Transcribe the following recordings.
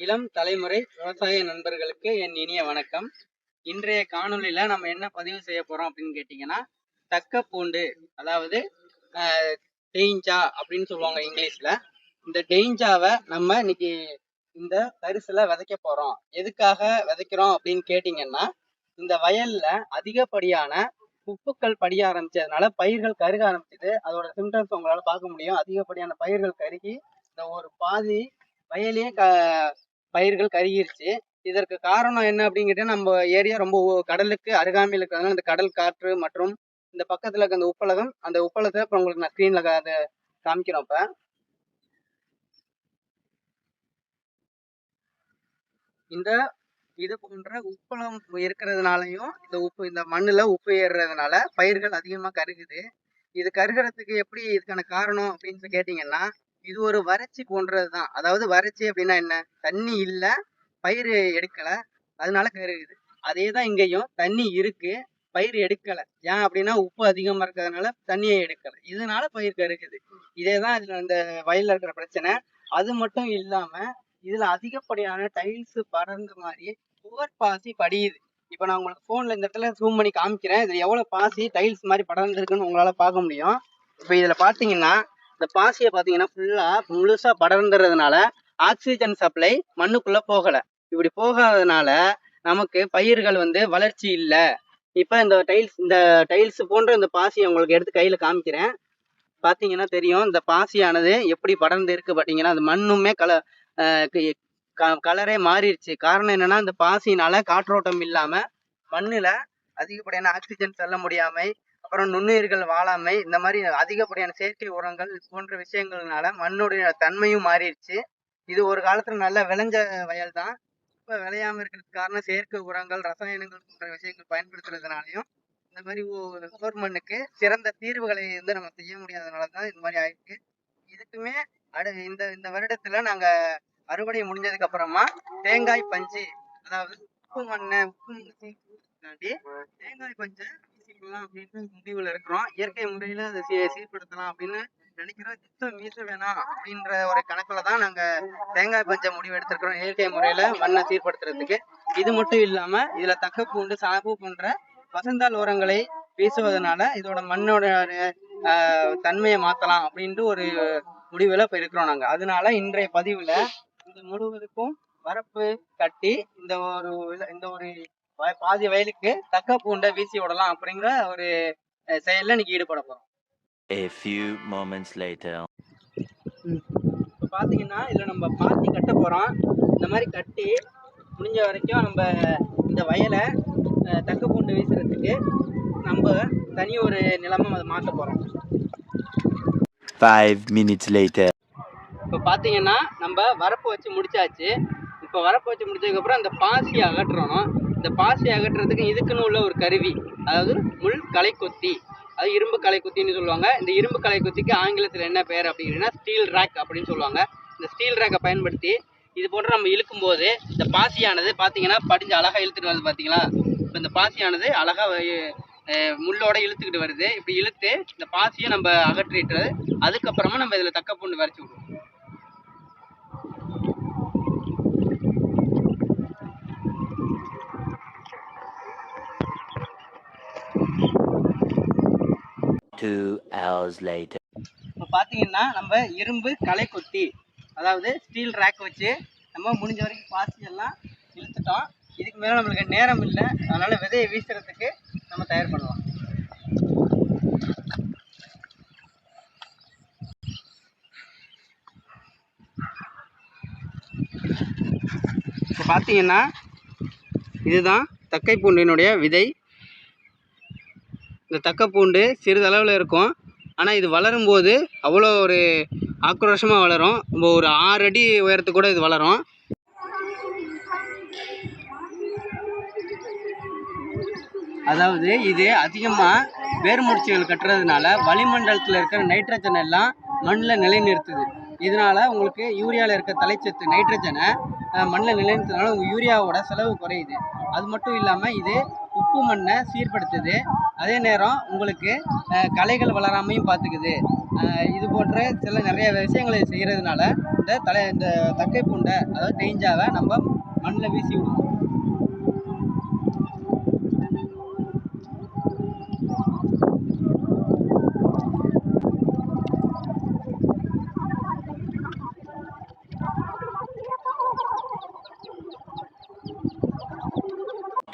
இளம் தலைமுறை விவசாய நண்பர்களுக்கு என் இனிய வணக்கம். இன்றைய காணொலியில நம்ம என்ன பதிவு செய்ய போறோம் அப்படின்னு கேட்டிங்கன்னா தக்க பூண்டு அதாவது டெய்ஞ்சா அப்படின்னு சொல்லுவாங்க இங்கிலீஷ்ல. இந்த டெய்ஞ்சாவை நம்ம இன்னைக்கு இந்த பரிசுல விதைக்க போறோம். எதுக்காக விதைக்கிறோம் அப்படின்னு கேட்டிங்கன்னா இந்த வயல்ல அதிகப்படியான உப்புக்கள் படிய ஆரம்பிச்சதுனால பயிர்கள் கருக ஆரம்பிச்சது. அதோட சிம்டம்ஸ் உங்களால பார்க்க முடியும். அதிகப்படியான பயிர்கள் கருகி இந்த ஒரு பாதி வயலே க பயிர்கள் கருகிருச்சு. இதற்கு காரணம் என்ன அப்படின்னு நம்ம ஏரியா ரொம்ப கடலுக்கு அருகாமையில் இருக்கிறதுனால இந்த கடல் காற்று மற்றும் இந்த பக்கத்தில் இருக்க அந்த உப்பளகம் அந்த உப்பளத்தை இப்போ உங்களுக்கு நான் ஸ்க்ரீனில் அதை காமிக்கிறோம் இப்போ இந்த இது போன்ற உப்பளம் இருக்கிறதுனாலையும் இந்த உப்பு இந்த மண்ணில் உப்பு ஏறுறதுனால பயிர்கள் அதிகமாக கருகுது. இது கருகிறதுக்கு எப்படி இதுக்கான காரணம் அப்படின்னு கேட்டிங்கன்னா இது ஒரு வறட்சி போன்றதுதான். அதாவது வறட்சி அப்படின்னா என்ன? தண்ணி இல்ல பயிர் எடுக்கல. அதனால கருகுது. அதே தான் இங்கேயும் தண்ணி இருக்கு பயிர் எடுக்கல. ஏன் அப்படின்னா உப்பு அதிகமா இருக்கிறதுனால தண்ணியை எடுக்கல. இதனால பயிர் கருகுது. இதே தான் இதுல இந்த வயல்ல இருக்கிற பிரச்சனை. அது மட்டும் இல்லாம இதுல அதிகப்படியான டைல்ஸ் படர்ந்த மாதிரி புவர் பாசி படியுது. இப்ப நான் உங்களுக்கு போன்ல இந்த இடத்துல ஜூம் பண்ணி காமிக்கிறேன். இதுல எவ்வளவு பாசி டைல்ஸ் மாதிரி படர்ந்துருக்குன்னு உங்களால பார்க்க முடியும். இப்ப இதுல பாத்தீங்கன்னா இந்த பாசியை பார்த்தீங்கன்னா ஃபுல்லாக முழுசாக படர்ந்துறதுனால ஆக்சிஜன் சப்ளை மண்ணுக்குள்ளே போகலை. இப்படி போகாததுனால நமக்கு பயிர்கள் வந்து வளர்ச்சி இல்லை. இப்போ இந்த டைல்ஸ் இந்த டைல்ஸ் போன்ற இந்த பாசியை உங்களுக்கு எடுத்து கையில் காமிக்கிறேன். பார்த்தீங்கன்னா தெரியும் இந்த பாசியானது எப்படி படர்ந்து இருக்குது பார்த்தீங்கன்னா அந்த மண்ணுமே கல க- கலரே மாறிடுச்சு. காரணம் என்னன்னா இந்த பாசினால காற்றோட்டம் இல்லாமல் மண்ணில் அதிகப்படியான ஆக்சிஜன் செல்ல முடியாமை அப்புறம் நுண்ணுயிர்கள் வாழாமை இந்த மாதிரி அதிகப்படியான செயற்கை உரங்கள் போன்ற விஷயங்கள்னால மண்ணுடைய தன்மையும் மாறிடுச்சு. இது ஒரு காலத்துல நல்லா விளைஞ்ச வயல் தான். இப்ப விளையாம இருக்கிறதுக்கு காரணம் செயற்கை உரங்கள் ரசாயனங்கள் போன்ற விஷயங்கள் பயன்படுத்துறதுனாலையும் இந்த மாதிரி கவர்மெண்ட்டுக்கு சிறந்த தீர்வுகளை வந்து நம்ம செய்ய முடியாதனால தான் இந்த மாதிரி ஆயிருக்கு. இதுக்குமே அடு இந்த இந்த வருடத்துல நாங்க அறுவடை முடிஞ்சதுக்கு அப்புறமா தேங்காய் பஞ்சு அதாவது உப்பு மண்ணை உப்பு மண்ணை தாண்டி தேங்காய் பஞ்சை வீசிக்கலாம் அப்படின்னு முடிவுல இருக்கிறோம். இயற்கை முறையில அதை சீ- சீர்படுத்தலாம் அப்படின்னு நினைக்கிறோம். சுத்தம் வீச வேணாம் அப்படின்ற ஒரு கணக்குல தான் நாங்க தேங்காய் பஞ்ச முடிவு எடுத்திருக்கிறோம் இயற்கை முறையில மண்ணை சீர்படுத்துறதுக்கு. இது மட்டும் இல்லாம இதுல தக்க பூண்டு சாகு போன்ற வசந்தால் உரங்களை வீசுவதனால இதோட மண்ணோட ஆஹ், தன்மையை மாத்தலாம் அப்படின்ட்டு ஒரு முடிவுல இப்ப இருக்கிறோம் நாங்க. அதனால இன்றைய பதிவுல இந்த முழுவதுக்கும் வரப்பு கட்டி இந்த ஒரு இந்த ஒரு பாதி வயலுக்கு தக்க பூண்டை வீசி விடலாம் அப்படிங்கிற ஒரு செயல்ல இன்னைக்கு ஈடுபட போறோம். A few moments later. இப்போ பாத்தீங்கன்னா இதுல நம்ம பாத்தி கட்ட போறோம். இந்த மாதிரி கட்டி முடிஞ்ச வரைக்கும் நம்ம இந்த வயலை தக்க பூண்டு வீசுறதுக்கு நம்ம தனி ஒரு நிலமா அதை மாத்த போறோம். Five minutes later. இப்போ பார்த்தீங்கன்னா நம்ம வரப்பு வச்சு முடிச்சாச்சு. இப்போ வரப்பு வச்சு முடிச்சதுக்கப்புறம் அந்த பாசியை அகற்றணும். இந்த பாசியை அகற்றுறதுக்கு இதுக்குன்னு உள்ள ஒரு கருவி அதாவது முள் களைக்கொத்தி. அது இரும்பு களைக்கொத்தின்னு சொல்லுவாங்க. இந்த இரும்பு களைக்கொத்திக்கு ஆங்கிலத்தில் என்ன பேர் அப்படின்னா ஸ்டீல் ரேக் அப்படின்னு சொல்லுவாங்க. இந்த ஸ்டீல் ரேக்கை பயன்படுத்தி இது போன்று நம்ம இழுக்கும்போது இந்த பாசியானது பார்த்தீங்கன்னா படிஞ்சு அழகாக இழுத்துட்டு வருது பார்த்தீங்களா இப்போ இந்த பாசியானது அழகாக முள்ளோட இழுத்துக்கிட்டு வருது. இப்படி இழுத்து இந்த பாசியை நம்ம அகற்றிட்டு அதுக்கப்புறமா நம்ம இதில் தக்க பூண்டு வரைச்சி விடுவோம். Two hours later. இப்போ பார்த்தீங்கன்னா நம்ம இரும்பு களை கொத்தி அதாவது ஸ்டீல் ரேக் வச்சு நம்ம முடிஞ்ச வரைக்கும் பாசி எல்லாம் இழுத்துட்டோம். இதுக்கு மேலே நம்மளுக்கு நேரம் இல்லை. அதனால் விதையை வீசுறதுக்கு நம்ம தயார் பண்ணலாம் இப்போ பார்த்தீங்கன்னா இதுதான் தக்கை பூண்டினுடைய விதை. இந்த தக்க பூண்டு சிறிதளவில் இருக்கும். ஆனால் இது வளரும் போது அவ்வளோ ஒரு ஆக்ரோஷமாக வளரும். நம்ம ஒரு ஆறு அடி உயரத்துக்கு கூட இது வளரும். அதாவது இது அதிகமாக வேர் முடிச்சுகள் கட்டுறதுனால வளிமண்டலத்தில் இருக்கிற நைட்ரஜன் எல்லாம் மண்ணில் நிலைநிறுத்துது. இதனால் உங்களுக்கு யூரியாவில் இருக்க தலைச்சத்து நைட்ரஜனை மண்ணில் நிலைநிறுத்துறதுனால உங்கள் யூரியாவோட செலவு குறையுது. அது மட்டும் இல்லாமல் இது உப்பு மண்ணை சீர்படுத்துது. அதே நேரம் உங்களுக்கு கலைகள் களைகள் வளராமையும் பார்த்துக்குது. இது போன்ற சில நிறைய விஷயங்களை செய்கிறதுனால இந்த தலை இந்த தக்கை பூண்டை அதாவது தேஞ்சாவை நம்ம மண்ணில் வீசி விடுவோம்.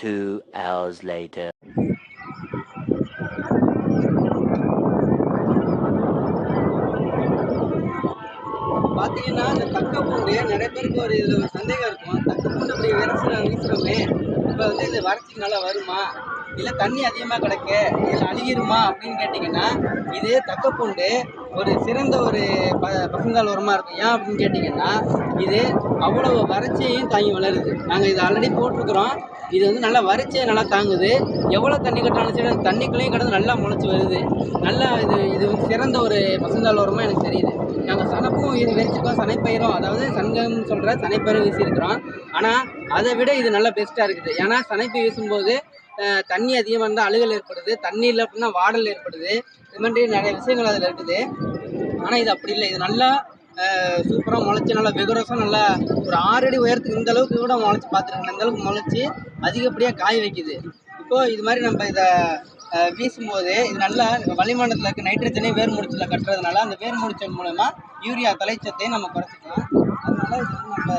Two hours later. பார்த்தீங்கன்னா இந்த தக்க பூண்டு நிறைய பேருக்கு ஒரு இதில் ஒரு சந்தேகம் இருக்கும் தக்க பூண்டு அப்படி விரசுற இப்போ வந்து இந்த வறட்சிக்கு நல்லா வருமா இல்லை தண்ணி அதிகமாக கிடக்க இதில் அழுகிருமா அப்படின்னு கேட்டிங்கன்னா இது தக்கப்பூண்டு ஒரு சிறந்த ஒரு ப பசுங்கால் உரமாக இருக்கும். ஏன் அப்படின்னு கேட்டிங்கன்னா இது அவ்வளவு வறட்சியையும் தாங்கி வளருது. நாங்கள் இது ஆல்ரெடி போட்டிருக்கிறோம். இது வந்து நல்லா வறட்சியை நல்லா தாங்குது. எவ்வளோ தண்ணி கட்டாலும் சரி அந்த தண்ணிக்குள்ளேயும் கிடந்து நல்லா முளைச்சி வருது. நல்லா இது இது வந்து சிறந்த ஒரு பசுந்தால் உரமாக எனக்கு தெரியுது. நாங்கள் சனப்பும் இது வச்சுருக்கோம். சனைப்பயிரும் அதாவது சங்கம் சொல்கிற சனைப்பயிரும் வீசியிருக்கிறோம். ஆனால் அதை விட இது நல்லா பெஸ்ட்டாக இருக்குது. ஏன்னா சனைப்பு வீசும்போது தண்ணி அதிகமாக இருந்தால் அழுகல் ஏற்படுது. தண்ணி இல்லை அப்படின்னா வாடல் ஏற்படுது. இது மாதிரி நிறைய விஷயங்கள் அதில் இருக்குது. ஆனால் இது அப்படி இல்லை. இது நல்லா சூப்பராக முளைச்சி நல்லா வெகுரஸாக நல்லா ஒரு ஆறு அடி உயரத்துக்கு இந்த அளவுக்கு கூட முளைச்சி பார்த்துருக்கேன். இந்த அளவுக்கு முளைச்சி அதிகப்படியாக காய் வைக்குது. இப்போது இது மாதிரி நம்ம இதை வீசும்போது இது நல்லா வளிமண்டலத்தில் இருக்க நைட்ரஜனை வேர் முடிச்சில் கட்டுறதுனால அந்த வேர் முடிச்சல் மூலமாக யூரியா தலைச்சத்தையும் நம்ம குறைச்சிக்கலாம். அதனால இது நம்ம